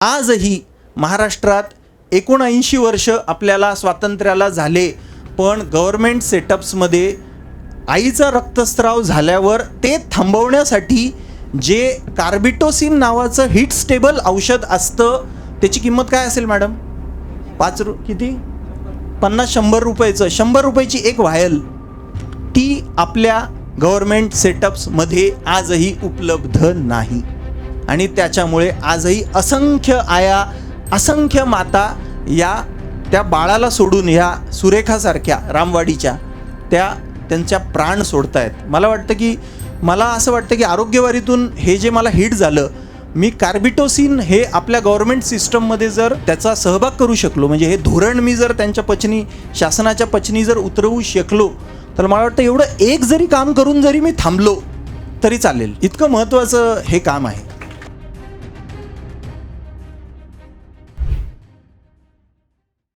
आजही महाराष्ट्रात एकोणऐंशी वर्ष आपल्याला स्वातंत्र्याला झाले पण गव्हर्मेंट सेटअप्समध्ये आईचा रक्तस्राव झाल्यावर ते थांबवण्यासाठी जे कार्बिटोसिन नावाचं हिट स्टेबल औषध असतं त्याची किंमत काय असेल मॅडम? पाच रु किती? पन्नास शंभर रुपयाचं. शंभर रुपयाची एक व्हायल ती आपल्या गव्हर्मेंट सेटअप्समध्ये आजही उपलब्ध नाही. आणि त्याच्यामुळे आजही असंख्य आया असंख्य माता या त्या बाळाला सोडून ह्या सुरेखासारख्या रामवाडीच्या त्या त्यांच्या प्राण सोडतायत. मला वाटतं की मला असं वाटतं की आरोग्यवारीतून हे जे मला हिट झालं मी कार्बिटोसिन हे आपल्या गव्हर्मेंट सिस्टममध्ये जर त्याचा सहभाग करू शकलो म्हणजे हे धोरण मी जर त्यांच्या पचनी शासनाच्या पचनी जर उतरवू शकलो तर मला वाटतं एवढं एक जरी काम करून जरी मी थांबलो तरी चालेल. इतकं महत्त्वाचं हे काम आहे.